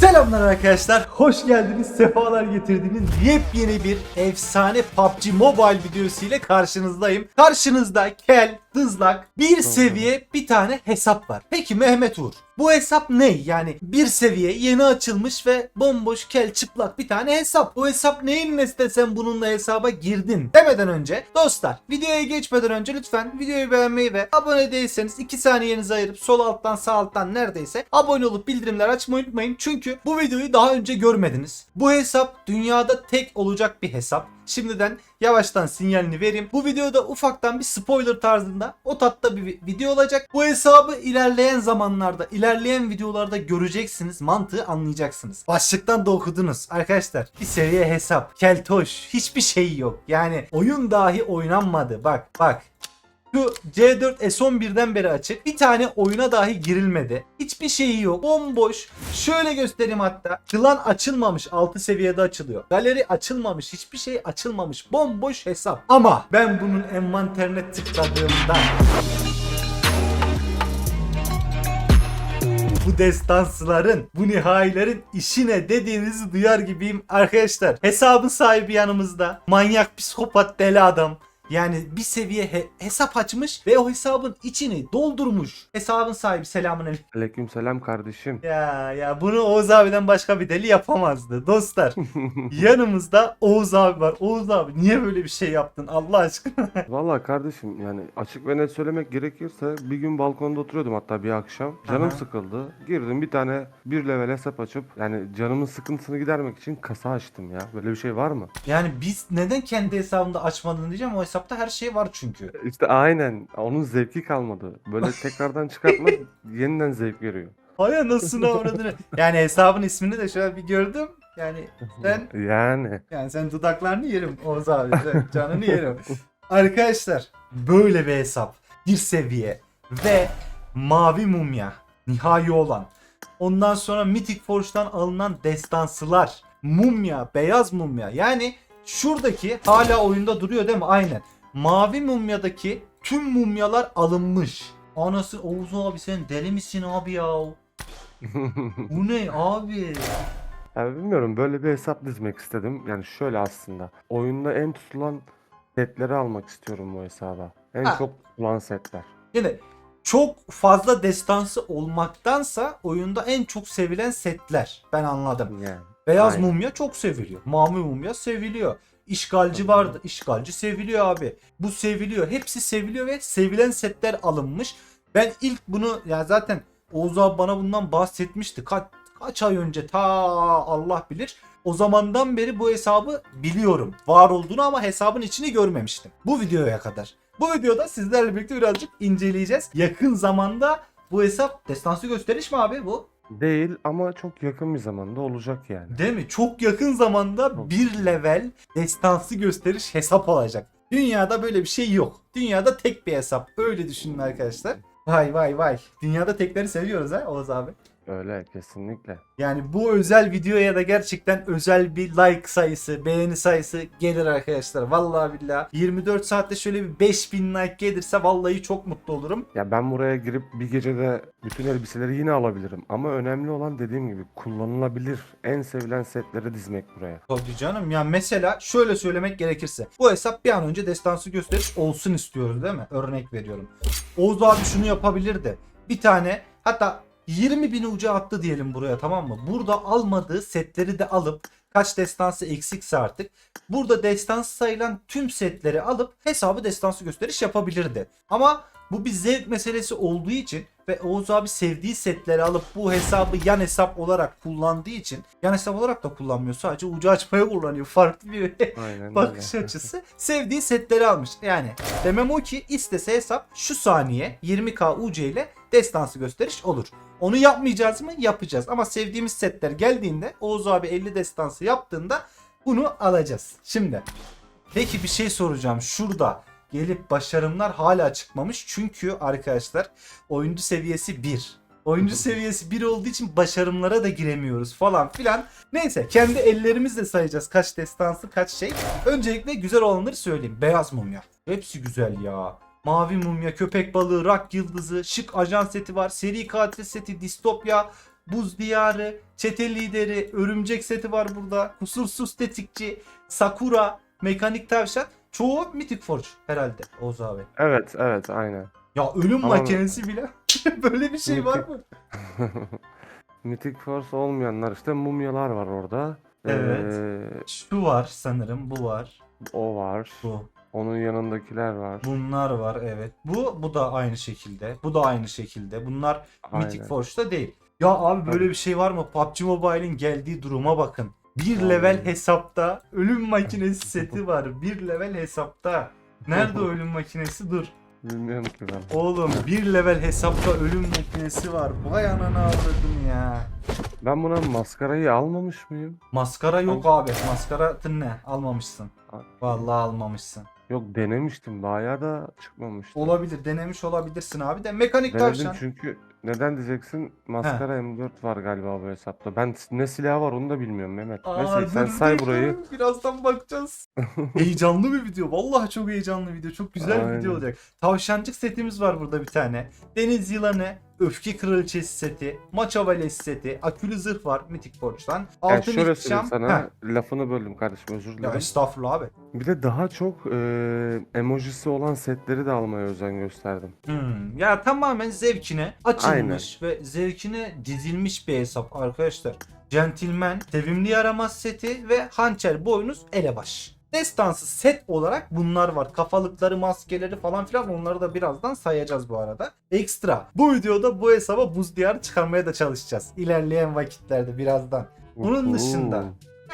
Selamlar arkadaşlar. Hoş geldiniz. Sefalar getirdiniz. Yepyeni bir efsane PUBG Mobile videosu ile karşınızdayım. Karşınızda kel, dızlak, bir seviye bir tane hesap var. Peki Mehmet Uğur, bu hesap ne? Yani bir seviye yeni açılmış ve bomboş kel çıplak bir tane hesap. Bu hesap neyin nesi sen bununla hesaba girdin demeden önce dostlar videoya geçmeden önce lütfen videoyu beğenmeyi ve abone değilseniz 2 saniyenizi ayırıp sol alttan sağ alttan neredeyse abone olup bildirimler açmayı unutmayın. Çünkü bu videoyu daha önce görmediniz. Bu hesap dünyada tek olacak bir hesap. Şimdiden yavaştan sinyalini vereyim. Bu videoda ufaktan bir spoiler tarzında o tatta bir vi- video olacak. Bu hesabı ilerleyen zamanlarda, ilerleyen videolarda göreceksiniz. Mantığı anlayacaksınız. Başlıktan da okudunuz. Arkadaşlar bir seviye hesap. Keltoş. Hiçbir şey yok. Yani oyun dahi oynanmadı. Bak bak. Şu C4 S11'den beri açık. Bir tane oyuna dahi girilmedi. Hiçbir şeyi yok. Bomboş. Şöyle göstereyim hatta. Klan açılmamış. 6 seviyede açılıyor. Galeri açılmamış. Hiçbir şey açılmamış. Bomboş hesap. Ama ben bunun envanterine tıkladığımda bu destansıların, bu nihailerin işine dediğinizi duyar gibiyim arkadaşlar. Hesabın sahibi yanımızda. Manyak, psikopat, deli adam. Yani bir seviye he- hesap açmış ve o hesabın içini doldurmuş. Hesabın sahibi selamun aleyküm. Aleykümselam kardeşim. Ya ya bunu Oğuz abiden başka bir deli yapamazdı. Dostlar yanımızda Oğuz abi var. Oğuz abi niye böyle bir şey yaptın Allah aşkına? Vallahi kardeşim yani açık ve net söylemek gerekirse bir gün balkonda oturuyordum hatta bir akşam. Canım Aha. sıkıldı. Girdim bir tane bir level hesap açıp yani canımın sıkıntısını gidermek için kasa açtım ya. Böyle bir şey var mı? yani biz neden kendi hesabında açmadın diyeceğim. O hesapta her şey var çünkü. İşte aynen onun zevki kalmadı. Böyle tekrardan çıkartmak yeniden zevk veriyor. Hay anasını avradını. Yani hesabın ismini de şöyle bir gördüm. Yani sen Yani. yani sen dudaklarını yerim Oğuz abi. Canını yerim. Arkadaşlar böyle bir hesap. Bir seviye ve mavi mumya. Nihai olan. Ondan sonra Mythic Forge'dan alınan destansılar. Mumya, beyaz mumya. Yani şuradaki hala oyunda duruyor değil mi? Aynen. Mavi mumyadaki tüm mumyalar alınmış. Anası Oğuz abi sen deli misin abi ya? Bu ne abi? Ya bilmiyorum böyle bir hesap dizmek istedim. Yani şöyle aslında. Oyunda en tutulan setleri almak istiyorum bu hesaba. En Ha. çok tutulan setler. Şimdi çok fazla destansı olmaktansa oyunda en çok sevilen setler. Ben anladım. Yani. Beyaz Aynen. mumya çok seviliyor. Mavi mumya seviliyor. İşgalci vardı. İşgalci seviliyor abi. Bu seviliyor. Hepsi seviliyor ve sevilen setler alınmış. Ben ilk bunu ya zaten Oğuz abi bana bundan bahsetmişti. Kaç, kaç ay önce ta Allah bilir. O zamandan beri bu hesabı biliyorum. Var olduğunu ama hesabın içini görmemiştim. Bu videoya kadar. Bu videoda sizlerle birlikte birazcık inceleyeceğiz. Yakın zamanda bu hesap destansı gösteriş mi abi bu? Değil ama çok yakın bir zamanda olacak yani. Değil mi? Çok yakın zamanda Çok. bir level destansı gösteriş hesap olacak. Dünyada böyle bir şey yok. Dünyada tek bir hesap. Öyle düşünün arkadaşlar. Vay vay vay. Dünyada tekleri seviyoruz ha Oğuz abi. Öyle kesinlikle. Yani bu özel videoya da gerçekten özel bir like sayısı, beğeni sayısı gelir arkadaşlar. Vallahi billahi 24 saatte şöyle bir 5000 like gelirse vallahi çok mutlu olurum. Ya ben buraya girip bir gecede bütün elbiseleri yine alabilirim. Ama önemli olan dediğim gibi kullanılabilir en sevilen setleri dizmek buraya. Tabii canım ya mesela şöyle söylemek gerekirse bu hesap bir an önce destansı gösteriş olsun istiyoruz değil mi? Örnek veriyorum. Oğuz abi şunu yapabilirdi. Bir tane hatta 20 bin ucu attı diyelim buraya tamam mı? Burada almadığı setleri de alıp kaç destansı eksikse artık burada destansı sayılan tüm setleri alıp hesabı destansı gösteriş yapabilirdi. Ama bu bir zevk meselesi olduğu için ve Oğuz abi sevdiği setleri alıp bu hesabı yan hesap olarak kullandığı için yan hesap olarak da kullanmıyor. Sadece ucu açmaya kullanıyor. Farklı bir Aynen bakış öyle. açısı. Sevdiği setleri almış. Yani demem o ki istese hesap şu saniye 20k UC ile destansı gösteriş olur. Onu yapmayacağız mı? Yapacağız. Ama sevdiğimiz setler geldiğinde Oğuz abi 50 destansı yaptığında bunu alacağız. Şimdi peki bir şey soracağım. Şurada gelip başarımlar hala çıkmamış. Çünkü arkadaşlar oyuncu seviyesi 1. Oyuncu seviyesi 1 olduğu için başarımlara da giremiyoruz falan filan. Neyse kendi ellerimizle sayacağız kaç destansı kaç şey. Öncelikle güzel olanları söyleyeyim. Beyaz mumya. Hepsi güzel ya. Mavi mumya, köpek balığı, rak yıldızı, şık ajan seti var, seri katil seti, distopya, Buz Diyarı, Çete Lideri, Örümcek seti var burada. Kusursuz Tetikçi, Sakura, Mekanik Tavşan. Çoğu Mythic Forge herhalde Oğuz abi. Evet evet aynen. Ya ölüm Ama- makinesi bile. Böyle bir şey var mı? Mythic Force olmayanlar işte mumyalar var orada. Evet. Ee, Şu var sanırım bu var. o var. Bu. Onun yanındakiler var. Bunlar var evet. Bu bu da aynı şekilde. Bu da aynı şekilde. Bunlar Mythic Aynen. Forge'da değil. Ya abi böyle Tabii. bir şey var mı? PUBG Mobile'in geldiği duruma bakın. Bir Aynen. level hesapta ölüm makinesi seti var. Bir level hesapta. Nerede ölüm makinesi? Dur. Bilmiyorum ki ben. Oğlum bir level hesapta ölüm makinesi var. Vay anana avradım ya. Ben buna maskarayı almamış mıyım? Maskara yok abi. Maskara ne? Almamışsın. Vallahi almamışsın. Yok denemiştim. Bayağı da çıkmamıştı. Olabilir. Denemiş olabilirsin abi de. Mekanik Denedim tavşan. çünkü neden diyeceksin? Maskara M4 var galiba bu hesapta. Ben ne silahı var onu da bilmiyorum Mehmet. Aa, Neyse sen dur, say dur, burayı. dur. Birazdan bakacağız. heyecanlı bir video. Vallahi çok heyecanlı video. Çok güzel bir video olacak. Tavşancık setimiz var burada bir tane. Deniz yılanı, öfke kraliçesi seti, maça valesi seti, akülü zırh var Mythic Forge'dan. Yani Altın ihtişam. söyleyeyim sana Heh. lafını böldüm kardeşim özür Ya dilerim. estağfurullah abi. Bir de daha çok e, emojisi olan setleri de almaya özen gösterdim. Hmm, ya tamamen zevkine açılmış ve zevkine dizilmiş bir hesap arkadaşlar. Gentleman, sevimli yaramaz seti ve hançer boynuz elebaş. Destansı set olarak bunlar var. Kafalıkları, maskeleri falan filan onları da birazdan sayacağız bu arada. Ekstra. Bu videoda bu hesaba buz diyarı çıkarmaya da çalışacağız. İlerleyen vakitlerde birazdan. Bunun dışında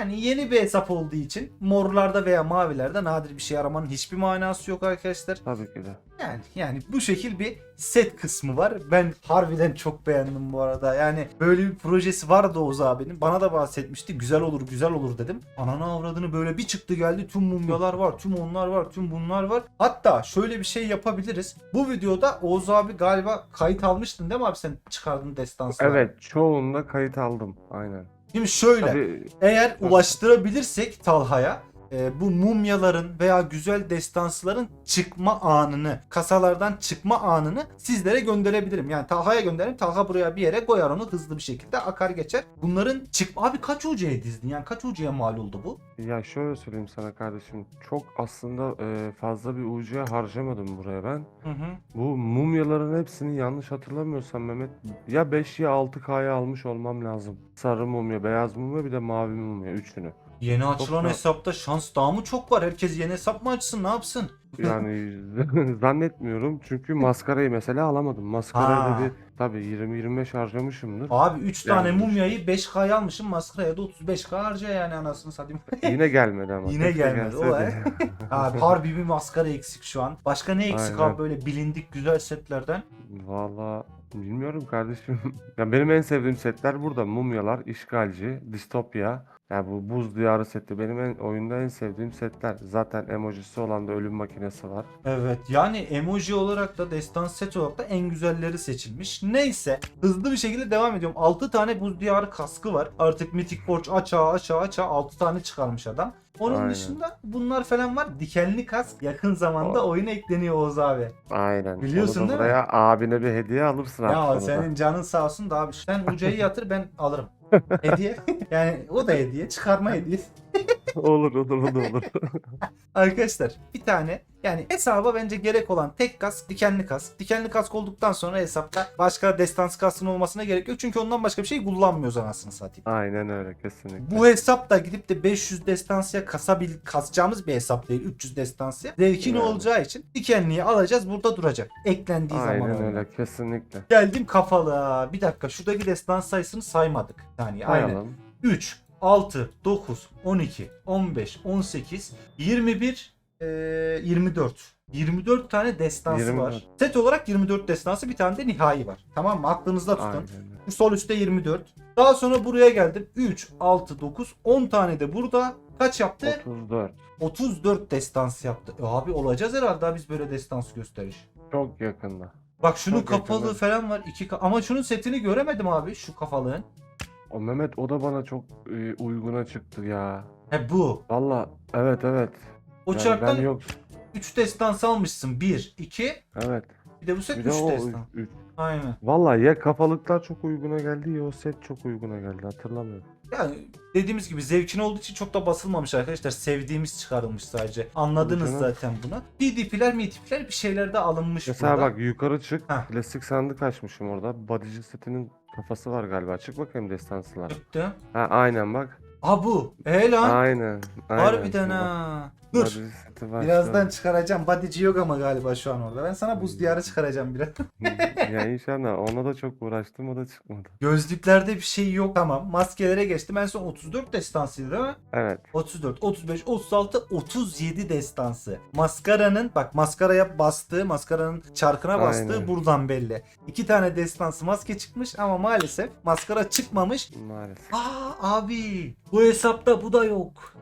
Yani yeni bir hesap olduğu için morlarda veya mavilerde nadir bir şey aramanın hiçbir manası yok arkadaşlar. Tabii ki de. Yani yani bu şekil bir set kısmı var. Ben harbiden çok beğendim bu arada. Yani böyle bir projesi vardı Oğuz abinin. Bana da bahsetmişti. Güzel olur güzel olur dedim. Ananı avradını böyle bir çıktı geldi. Tüm mumyalar var. Tüm onlar var. Tüm bunlar var. Hatta şöyle bir şey yapabiliriz. Bu videoda Oğuz abi galiba kayıt almıştın değil mi abi sen çıkardın destansları? Evet çoğunda kayıt aldım. Aynen. Şimdi şöyle. Tabii Eğer ulaştırabilirsek Talha'ya e, bu mumyaların veya güzel destansların çıkma anını, kasalardan çıkma anını sizlere gönderebilirim. Yani Talha'ya gönderirim. Talha buraya bir yere koyar onu hızlı bir şekilde akar geçer. Bunların çıkma... Abi kaç ucuya dizdin? Yani kaç ucuya mal oldu bu? ya şöyle söyleyeyim sana kardeşim. Çok aslında e, fazla bir ucuya harcamadım buraya ben. Hı hı. Bu mumyaların hepsini yanlış hatırlamıyorsam Mehmet ya 5 ya 6K'ya almış olmam lazım. Sarı mumya, beyaz mumya bir de mavi mumya üçünü. Yeni açılan da- hesapta şans daha mı çok var? Herkes yeni hesap mı açsın? Ne yapsın? Yani zannetmiyorum çünkü maskarayı mesela alamadım. Maskarayı da bir tabii 20-25 harcamışımdır. Abi 3 tane Yani- mumyayı 5K'ya almışım. Maskaraya da 35K harca yani anasını satayım. Yine gelmedi ama. Yine gelmedi, o. Abi harbi bir maskara eksik şu an. Başka ne eksik Aynen. abi böyle bilindik güzel setlerden? Valla bilmiyorum kardeşim. ya benim en sevdiğim setler burada. Mumyalar, işgalci, distopya. Ya bu buz diyarı seti benim en, oyunda en sevdiğim setler. Zaten emojisi olan da ölüm makinesi var. Evet yani emoji olarak da destan set olarak da en güzelleri seçilmiş. Neyse hızlı bir şekilde devam ediyorum. 6 tane buz diyarı kaskı var. Artık Mythic Forge aça aça aça 6 tane çıkarmış adam. Onun Aynen. dışında bunlar falan var. Dikenli kask yakın zamanda O- oyuna ekleniyor Oğuz abi. Aynen. Biliyorsun Onu da değil mi? abine bir hediye alırsın artık Ya da. senin canın sağ olsun da abi sen ucayı yatır ben alırım. Hediye. Yani o da hediye. Çıkarma hediyesi. Olur olur olur olur. Arkadaşlar bir tane yani hesaba bence gerek olan tek kask dikenli kask. Dikenli kask olduktan sonra hesapta başka destans kaskın olmasına gerek yok. Çünkü ondan başka bir şey kullanmıyoruz anasını satayım. Aynen öyle kesinlikle. Bu hesap da gidip de 500 destansıya kasabil, kasacağımız bir hesap değil. 300 destansıya. Zevkin Yani. olacağı için dikenliyi alacağız burada duracak. Eklendiği zaman Aynen öyle kesinlikle. Geldim kafalı. Bir dakika şuradaki destans sayısını saymadık. Yani aynen. Sayalım. 3, 6, 9, 12, 15, 18, 21, eee, 24. 24 tane destansı 24. var. Set olarak 24 destansı bir tane de nihai var. Tamam mı? Aklınızda tutun. Aynen sol üstte 24. Daha sonra buraya geldim. 3, 6, 9, 10 tane de burada. Kaç yaptı? 34. 34 destans yaptı. E abi olacağız herhalde biz böyle destans gösteriş. Çok yakında. Bak şunun Çok kapalı yakın, evet. falan var. iki ka- Ama şunun setini göremedim abi şu kafalığın. O Mehmet o da bana çok e, uyguna çıktı ya. He bu. Valla evet evet. O Yani çarktan ben yok 3 destans almışsın. 1, 2, evet. Bir de bu set Bir de 3 o destan. üç-. Aynen. Vallahi ya kafalıklar çok uyguna geldi ya o set çok uyguna geldi hatırlamıyorum. Yani dediğimiz gibi zevkin olduğu için çok da basılmamış arkadaşlar. Sevdiğimiz çıkarılmış sadece. Anladınız canım. zaten bunu. DDP'ler, MDP'ler bir şeyler de alınmış Mesela burada. bak yukarı çık. Heh. Klasik sandık açmışım orada. Bodyci setinin kafası var galiba. Çık bakayım destansılar. Çıktı. Ha aynen bak. Ha bu. E lan. Aynen. aynen. Harbiden ha. Dur. Birazdan çıkaracağım. Bodyci yok ama galiba şu an orada. Ben sana buz diyarı çıkaracağım biraz. ya inşallah ona da çok uğraştım o da çıkmadı. Gözlüklerde bir şey yok. Tamam. Maskelere geçtim. En son 34 destansıydı değil mi? Evet. 34, 35, 36, 37 destansı. Maskaranın bak maskaraya bastığı, maskaranın çarkına bastığı Aynen. buradan belli. İki tane destansı maske çıkmış ama maalesef maskara çıkmamış. Maalesef. Aa abi bu hesapta bu da yok.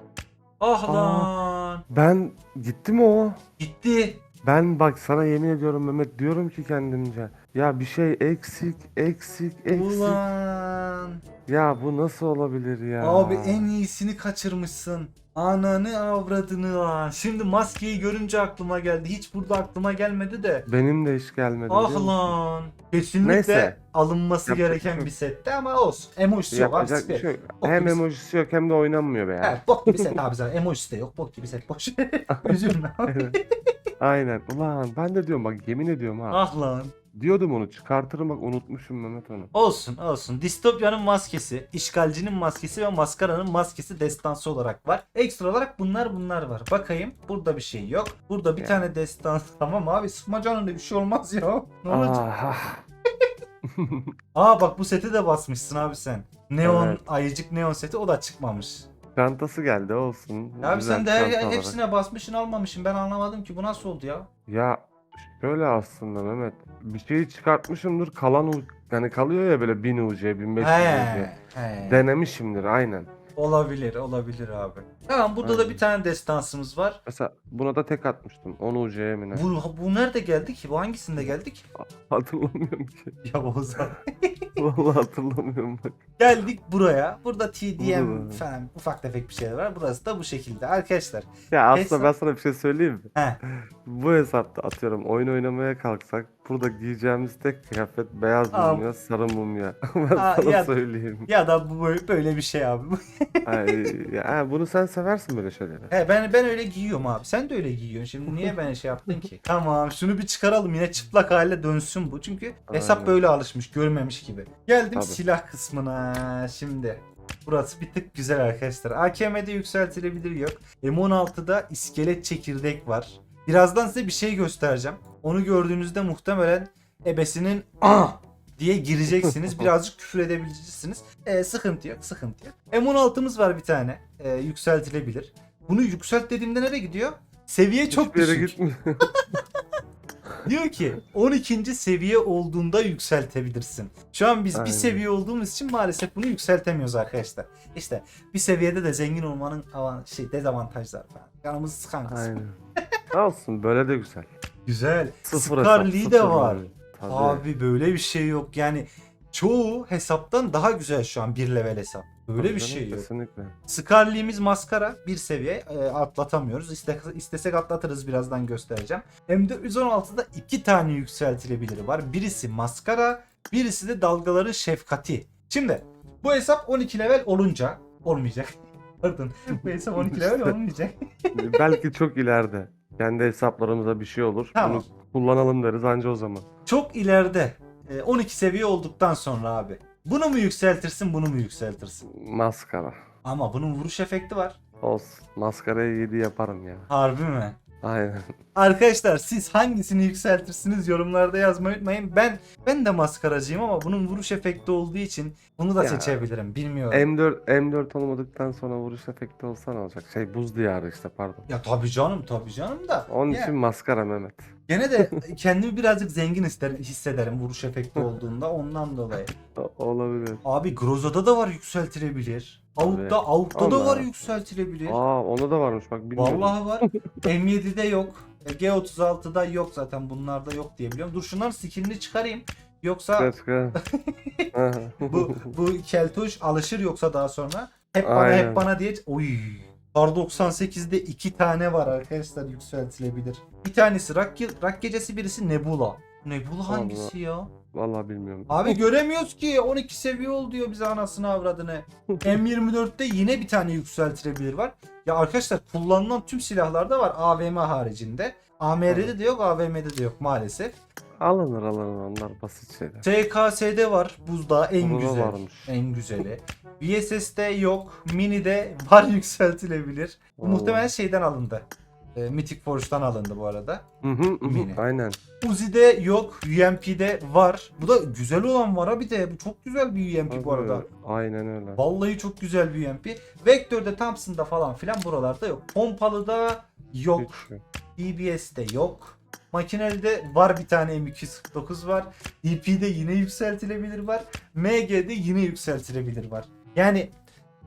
Ah Aa. lan. Ben gitti mi o? Gitti. Ben bak sana yemin ediyorum Mehmet diyorum ki kendimce. Ya bir şey eksik, eksik, eksik. Ulan. Ya bu nasıl olabilir ya? Abi en iyisini kaçırmışsın. Ananı avradını lan. Şimdi maskeyi görünce aklıma geldi. Hiç burada aklıma gelmedi de. Benim de hiç gelmedi. Ah lan. Kesinlikle Neyse. alınması Yapacak gereken bir şey setti ama olsun. Emojisi yok abi. Yapacak bir şey yok. Bok Hem gibi- emojisi yok hem de oynanmıyor be ya. He, bok gibi set abi zaten. Emojisi de yok. Bok gibi set boş. Üzülme abi. Evet. Aynen. Ulan ben de diyorum bak yemin ediyorum ha. ah lan. Diyordum onu çıkartırım bak unutmuşum Mehmet onu. Olsun olsun. Distopya'nın maskesi, işgalcinin maskesi ve maskaranın maskesi destansı olarak var. Ekstra olarak bunlar bunlar var. Bakayım burada bir şey yok. Burada bir Ya. tane destan. Tamam abi sıkma canını bir şey olmaz ya. Ne olacak? Aa bak bu seti de basmışsın abi sen. Neon Evet. ayıcık neon seti o da çıkmamış. çantası geldi olsun. Ya abi sen de her, hepsine basmışsın almamışsın. Ben anlamadım ki bu nasıl oldu ya? Ya şöyle aslında Mehmet. Bir şeyi çıkartmışımdır kalan u- yani kalıyor ya böyle 1000 UC 1500 UC. He, he. Denemişimdir aynen. Olabilir, olabilir abi. Tamam burada da Aynen. bir tane destansımız var. Mesela buna da tek atmıştım. 10 UC'ye mi ne? Bu, bu nerede geldi ki? Bu hangisinde geldik? Hatırlamıyorum ki. Ya Oğuzhan. Vallahi hatırlamıyorum bak. Geldik buraya. Burada TDM Burada. falan ufak tefek bir şeyler var. Burası da bu şekilde. Arkadaşlar. Ya aslında Hesap- ben sana bir şey söyleyeyim mi? He. Bu hesapta atıyorum oyun oynamaya kalksak burada giyeceğimiz tek kıyafet beyaz Abi. mumya, sarı mumya. ben Aa, sana ya- söyleyeyim. Ya da bu böyle, böyle bir şey abi. Ay, ya, bunu sen seversin böyle şeyleri. He ben ben öyle giyiyorum abi. Sen de öyle giyiyorsun. Şimdi niye ben şey yaptın ki? Tamam şunu bir çıkaralım. Yine çıplak hale dönsün bu. Çünkü hesap Aynen. böyle alışmış. Görmemiş gibi. Geldim Tabii. silah kısmına. Şimdi. Burası bir tık güzel arkadaşlar. AKM'de yükseltilebilir yok. M16'da iskelet çekirdek var. Birazdan size bir şey göstereceğim. Onu gördüğünüzde muhtemelen ebesinin ah diye gireceksiniz. Birazcık küfür edebilirsiniz. E, sıkıntı yok, sıkıntı yok. M16'mız var bir tane. E, yükseltilebilir. Bunu yükselt dediğimde nereye gidiyor? Seviye çok Hiçbir yere düşük. gitmiyor. Diyor ki 12. seviye olduğunda yükseltebilirsin. Şu an biz Aynen. bir seviye olduğumuz için maalesef bunu yükseltemiyoruz arkadaşlar. İşte bir seviyede de zengin olmanın avan şey dezavantajları falan. Canımızı sıkan kısmı. Aynen. Olsun böyle de güzel. Güzel. Sıfır hesap, de sıfır var. yani. Tabii. Abi böyle bir şey yok. Yani çoğu hesaptan daha güzel şu an bir level hesap. Böyle Tabii bir canım, şey yok. Kesinlikle. Scarlet'imiz maskara bir seviye e, atlatamıyoruz. İste, istesek atlatırız birazdan göstereceğim. M416'da iki tane yükseltilebiliri var. Birisi maskara, birisi de dalgaları şefkati. Şimdi bu hesap 12 level olunca olmayacak. Pardon. Bu hesap 12 level olmayacak. Belki çok ileride. Kendi hesaplarımıza bir şey olur. Tamam. Bunu kullanalım deriz anca o zaman. Çok ileride e, 12 seviye olduktan sonra abi. Bunu mu yükseltirsin, bunu mu yükseltirsin? Maskara. Ama bunun vuruş efekti var. Olsun. Maskarayı 7 yaparım ya. Harbi mi? Aynen. Arkadaşlar siz hangisini yükseltirsiniz yorumlarda yazmayı unutmayın. Ben ben de maskaracıyım ama bunun vuruş efekti olduğu için bunu da Ya. seçebilirim. Bilmiyorum. M4 M4 olmadıktan sonra vuruş efekti olsa ne olacak? Şey buz diyarı işte pardon. ya tabii canım tabii canım da. Onun Ya, için maskara Mehmet. Gene de kendimi birazcık zengin isterim, hissederim vuruş efekti olduğunda ondan dolayı. Olabilir. Abi Groza'da da var yükseltilebilir. Avuk'ta, Avuk'ta da Allah. var yükseltilebilir. Aa onda da varmış bak bilmiyorum. Vallahi var. M7'de yok. E, G36'da yok zaten. Bunlarda yok diye biliyorum. Dur şunların skinini çıkarayım. Yoksa bu bu keltoş alışır yoksa daha sonra hep bana Aynen. hep bana diye oy Kar 98'de iki tane var arkadaşlar yükseltilebilir. Bir tanesi Rak, Rak Gecesi birisi Nebula. Ne bu hangisi ya? Vallahi bilmiyorum. Abi göremiyoruz ki 12 seviye ol diyor bize anasını avradını. M24'te yine bir tane yükseltilebilir var. Ya arkadaşlar kullanılan tüm silahlarda var AVM haricinde. AMR'de de yok AVM'de de yok maalesef. Alınır alınır onlar basit şeyler. TKS'de var buzda en Burada güzel. varmış. En güzeli. VSS'de yok. Mini'de var yükseltilebilir. Oo. muhtemelen şeyden alındı. E, Mythic Forge'dan alındı bu arada. Hı hı, hı Mini. Aynen. Uzi'de yok. UMP'de var. Bu da güzel olan var abi de. Bu çok güzel bir UMP bu Tabii, arada. Aynen öyle. Vallahi çok güzel bir UMP. Vektör'de Thompson'da falan filan buralarda yok. Pompalı'da yok. Yok. EBS'de yok. Makinelide var bir tane M249 var. EP'de yine yükseltilebilir var. MG'de yine yükseltilebilir var. Yani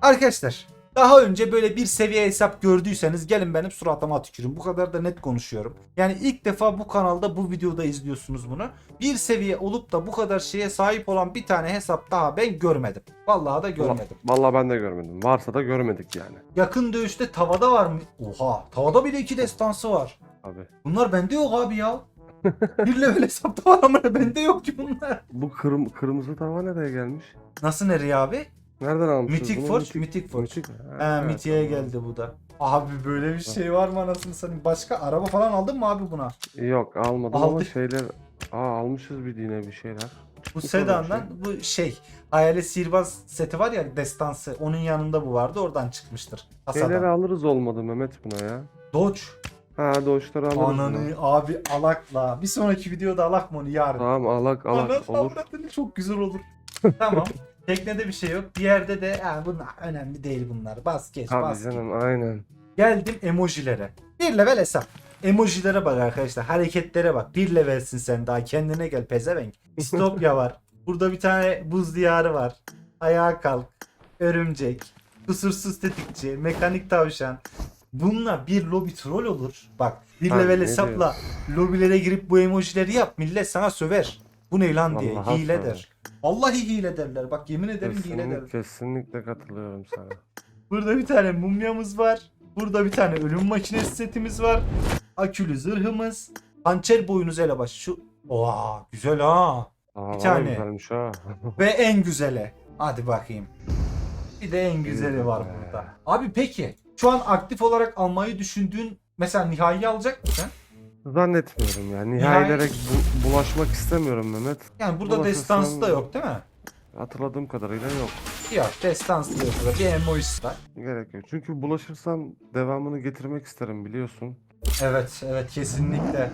arkadaşlar daha önce böyle bir seviye hesap gördüyseniz gelin benim suratıma tükürün. Bu kadar da net konuşuyorum. Yani ilk defa bu kanalda bu videoda izliyorsunuz bunu. Bir seviye olup da bu kadar şeye sahip olan bir tane hesap daha ben görmedim. Vallahi da görmedim. Vallahi ben de görmedim. Varsa da görmedik yani. Yakın dövüşte tavada var mı? Oha tavada bile iki destansı var. Abi. Bunlar bende yok abi ya. bir level hesapta var ama bende yok ki bunlar. Bu kırm kırmızı tava nereye gelmiş? Nasıl nereye abi? Nereden almışsınız Mythic bunu? Forge, Mythic Forge. Mythic. He Ha, Mythic'e tamam. geldi bu da. Abi böyle bir şey var mı anasını satayım? Başka araba falan aldın mı abi buna? Yok almadım ama şeyler... Aa almışız bir yine bir şeyler. Bu kadar sedandan bu şey Hayalet Sihirbaz seti var ya destansı onun yanında bu vardı oradan çıkmıştır. Şeyleri Kasadan. alırız olmadı Mehmet buna ya. Dodge. Ha doğuşları alırız Ananı bunu. abi alakla. Bir sonraki videoda alak mı onu yarın? Tamam alak alak Anasını olur. avradını çok güzel olur. tamam. Teknede bir şey yok. Bir yerde de ha, bunlar önemli değil bunlar. Bas geç Tabii bas geç. canım aynen. Geldim emojilere. Bir level hesap. Emojilere bak arkadaşlar. Hareketlere bak. Bir levelsin sen daha. Kendine gel pezevenk. Distopya var. Burada bir tane buz diyarı var. Ayağa kalk. Örümcek. Kusursuz tetikçi. Mekanik tavşan. Bununla bir lobi troll olur. Bak bir level ne hesapla lobilere girip bu emojileri yap. Millet sana söver. Bu ne lan diye. Vallahi hile söver. der. Vallahi hile derler. Bak yemin ederim hile derler. Kesinlikle, kesinlikle katılıyorum sana. Burada bir tane mumyamız var. Burada bir tane ölüm makinesi setimiz var. Akülü zırhımız. Hançer boynuz elebaşı. Şu Oha güzel ha. Aa, Bir tane. Güzelmiş ha. Ve en güzeli. Hadi bakayım. Bir de en güzeli var burada. Abi peki şu an aktif olarak almayı düşündüğün mesela nihai alacak mısın? Zannetmiyorum ya. Nihayelere bu- bulaşmak istemiyorum Mehmet. Yani burada Ulaşırsam- destansı da yok değil mi? Hatırladığım kadarıyla yok. Yok destansı da yok burada. Bir emojisi var. Gerek yok. Çünkü bulaşırsam devamını getirmek isterim biliyorsun. Evet evet kesinlikle.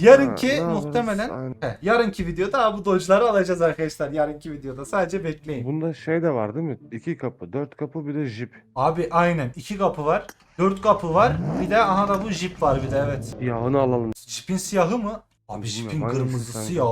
Ha, Yarınki yaparız? muhtemelen. Heh, yarınki videoda ha, bu dodge'ları alacağız arkadaşlar. Yarınki videoda sadece bekleyin. Bunda şey de var değil mi? İki kapı, dört kapı bir de jip. Abi aynen iki kapı var. Dört kapı var. Bir de aha da bu jip var bir de evet. Yağını alalım. Jipin siyahı mı? Abi jipin kırmızısı ya.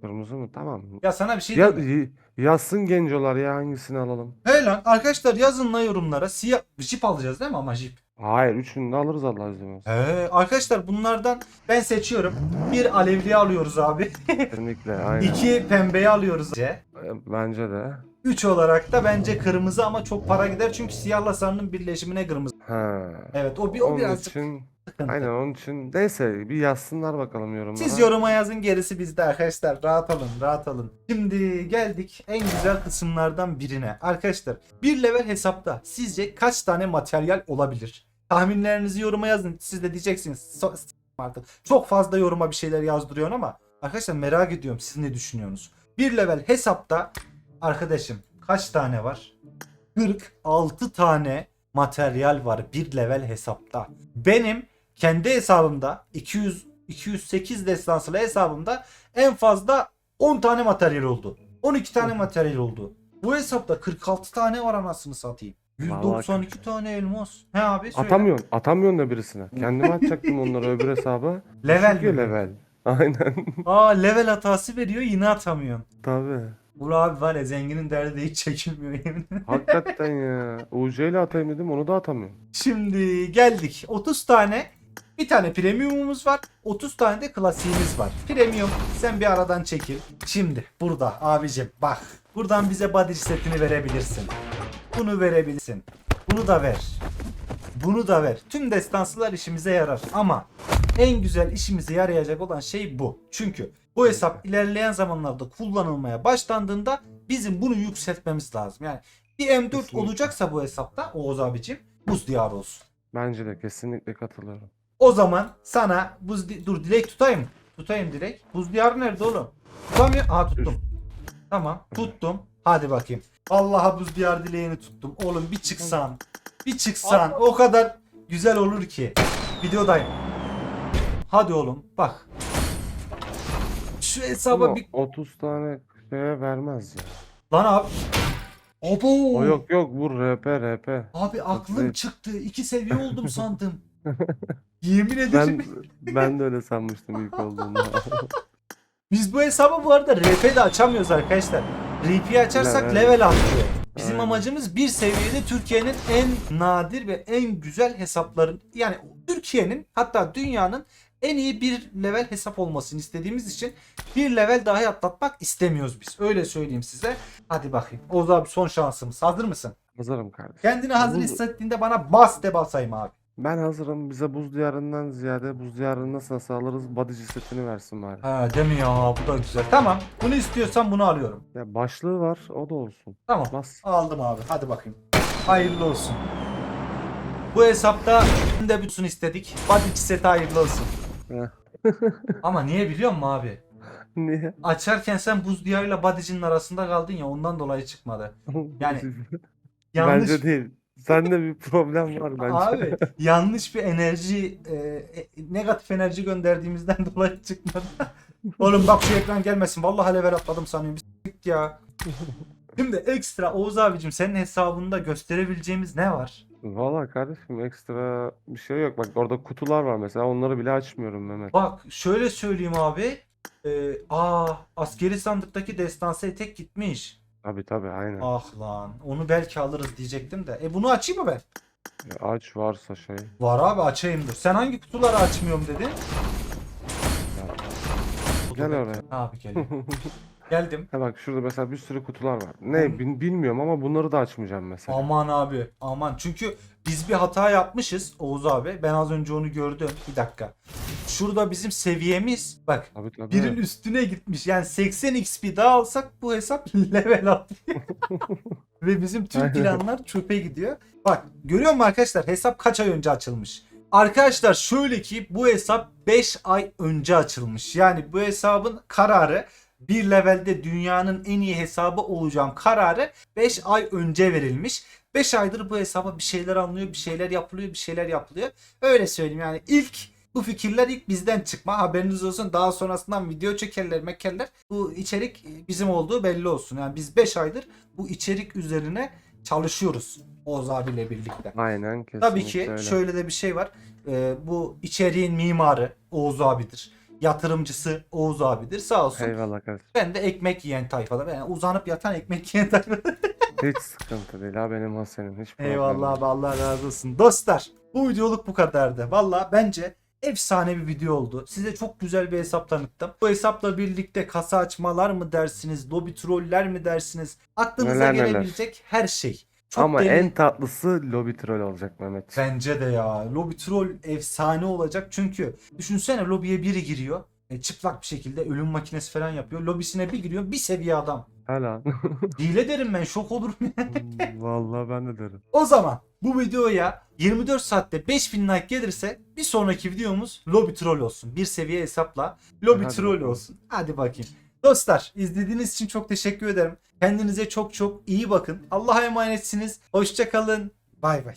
Kırmızı mı? Tamam. Ya sana bir şey Ya, diyeyim yazsın gencolar ya hangisini alalım. He lan arkadaşlar yazın la yorumlara. Siyah jip alacağız değil mi ama jip? Hayır üçünü de alırız Allah izin verirse. He arkadaşlar bunlardan ben seçiyorum. Bir alevli alıyoruz abi. Kesinlikle aynen. İki pembeyi alıyoruz. E, Bence de. 3 olarak da bence kırmızı ama çok para gider çünkü siyahla sarının birleşimine kırmızı. Ha. Evet o bir o Onun birazcık için sıkıntı. aynen onun için neyse bir yazsınlar bakalım yorumlara. Siz yoruma yazın gerisi bizde arkadaşlar. Rahat alın, rahat alın. Şimdi geldik en güzel kısımlardan birine. Arkadaşlar bir level hesapta sizce kaç tane materyal olabilir? Tahminlerinizi yoruma yazın. Siz de diyeceksiniz. "So- artık çok fazla yoruma bir şeyler yazdırıyorsun ama arkadaşlar merak ediyorum siz ne düşünüyorsunuz? Bir level hesapta arkadaşım kaç tane var? 46 tane materyal var bir level hesapta. Benim kendi hesabımda 200 208 destansılı hesabımda en fazla 10 tane materyal oldu. 12 tane materyal oldu. Bu hesapta 46 tane var anasını satayım. 192 tane elmas. He abi söyle. Atamıyorsun. Atamıyorsun da birisine. Kendime atacaktım onları öbür hesaba. Level Çünkü mi? level. Aynen. Aa level hatası veriyor yine atamıyorsun. Tabii. Burak abi var ya zenginin derdi de hiç çekilmiyor yemin. Hakikaten ya. UC ile atayım dedim onu da atamıyorum. Şimdi geldik. 30 tane bir tane premiumumuz var. 30 tane de klasiğimiz var. Premium sen bir aradan çekil. Şimdi burada abicim bak. Buradan bize body setini verebilirsin. Bunu verebilirsin. Bunu da ver. Bunu da ver. Tüm destansılar işimize yarar ama en güzel işimize yarayacak olan şey bu. Çünkü bu hesap ilerleyen zamanlarda kullanılmaya başlandığında bizim bunu yükseltmemiz lazım. Yani bir M4 Kesinlikle. olacaksa bu hesapta Oğuz abicim buz diyarı olsun. Bence de kesinlikle katılıyorum. O zaman sana buz dur dilek tutayım. Tutayım dilek. Buz diyarı nerede oğlum? Tutamıyor. Aa tuttum. Tamam tuttum. Hadi bakayım. Allah'a buz diyar dileğini tuttum. Oğlum bir çıksan. Bir çıksan. O kadar güzel olur ki. Videodayım. Hadi oğlum bak. Şu hesaba bir... 30 tane şeye vermez ya. Lan abi. Abo. O yok yok bu RP RP. Abi aklım çıktı. İki seviye oldum sandım. Yemin ederim. Ben ben de öyle sanmıştım ilk olduğunda. Biz bu hesabı bu arada RP de açamıyoruz arkadaşlar. RP'yi açarsak Level. level atlıyor. Bizim Aynen. amacımız bir seviyede Türkiye'nin en nadir ve en güzel hesapların yani Türkiye'nin hatta dünyanın en iyi bir level hesap olmasını istediğimiz için bir level daha atlatmak istemiyoruz biz. Öyle söyleyeyim size. Hadi bakayım. Oğuz abi son şansımız. Hazır mısın? Hazırım kardeşim. Kendini hazır hissettiğinde bana bas de basayım abi. Ben hazırım. Bize buz diyarından ziyade buz diyarını nasıl nasıl alırız setini versin bari. Ha değil mi ya bu da güzel. Tamam bunu istiyorsan bunu alıyorum. Ya başlığı var o da olsun. Tamam. Bas. Aldım abi. Hadi bakayım. Hayırlı olsun. Bu hesapta de bütün istedik. Body set hayırlı olsun. Ama niye biliyor musun abi? Niye? Açarken sen buz diyarıyla body'cinin arasında kaldın ya ondan dolayı çıkmadı. Yani Yanlış. Bence değil. Sende bir problem var bence. Abi yanlış bir enerji e, e, negatif enerji gönderdiğimizden dolayı çıkmadı. Oğlum bak şu ekran gelmesin. Vallahi level atladım sanıyorum. Bir ya. Şimdi ekstra Oğuz abicim senin hesabında gösterebileceğimiz ne var? Valla kardeşim ekstra bir şey yok. Bak orada kutular var mesela onları bile açmıyorum Mehmet. Bak şöyle söyleyeyim abi. Ee, aa askeri sandıktaki destansı etek gitmiş. Tabi tabi aynen. Ah lan onu belki alırız diyecektim de. E bunu açayım mı ben? Ya Aç varsa şey. Var abi açayım dur. Sen hangi kutuları açmıyorum dedin? Gel oraya. Abi geliyor. Geldim. Ha bak şurada mesela bir sürü kutular var. Ne bin- bilmiyorum ama bunları da açmayacağım mesela. Aman abi aman çünkü biz bir hata yapmışız Oğuz abi. Ben az önce onu gördüm. Bir dakika. Şurada bizim seviyemiz bak Tabii tabii. birin üstüne gitmiş. Yani 80 XP daha alsak bu hesap level atlıyor. Ve bizim tüm planlar çöpe gidiyor. Bak görüyor musun arkadaşlar hesap kaç ay önce açılmış? Arkadaşlar şöyle ki bu hesap 5 ay önce açılmış. Yani bu hesabın kararı bir levelde dünyanın en iyi hesabı olacağım kararı 5 ay önce verilmiş. 5 aydır bu hesaba bir şeyler alınıyor, bir şeyler yapılıyor, bir şeyler yapılıyor. Öyle söyleyeyim yani ilk bu fikirler ilk bizden çıkma. Haberiniz olsun. Daha sonrasından video çekerler, mekerler. Bu içerik bizim olduğu belli olsun. Yani biz 5 aydır bu içerik üzerine çalışıyoruz. Oğuz abiyle birlikte. Aynen kesinlikle Tabii ki öyle. şöyle de bir şey var. Ee, bu içeriğin mimarı Oğuz abidir. Yatırımcısı Oğuz abidir. Sağ olsun. Eyvallah kardeşim. Ben de ekmek yiyen tayfada. Yani uzanıp yatan ekmek yiyen tayfada. Hiç sıkıntı değil ha benim ha senin. Hiç problem Eyvallah abi Allah razı olsun. Dostlar bu videoluk bu kadardı. Valla bence efsane bir video oldu. Size çok güzel bir hesap tanıttım. Bu hesapla birlikte kasa açmalar mı dersiniz, lobi troller mi dersiniz? Aklınıza Neler neler. gelebilecek her şey. Çok Ama deli- en tatlısı lobby troll olacak Mehmet. Bence de ya. Lobi troll efsane olacak. Çünkü düşünsene lobiye biri giriyor. E, çıplak bir şekilde ölüm makinesi falan yapıyor. Lobisine bir giriyor. Bir seviye adam. Hala. Hile derim ben. Şok olurum ya. Vallahi ben de derim. O zaman bu videoya 24 saatte 5000 like gelirse bir sonraki videomuz lobby troll olsun. Bir seviye hesapla lobby Hadi troll bakalım. olsun. Hadi bakayım. Dostlar izlediğiniz için çok teşekkür ederim. Kendinize çok çok iyi bakın. Allah'a emanetsiniz. Hoşçakalın. Bay bay.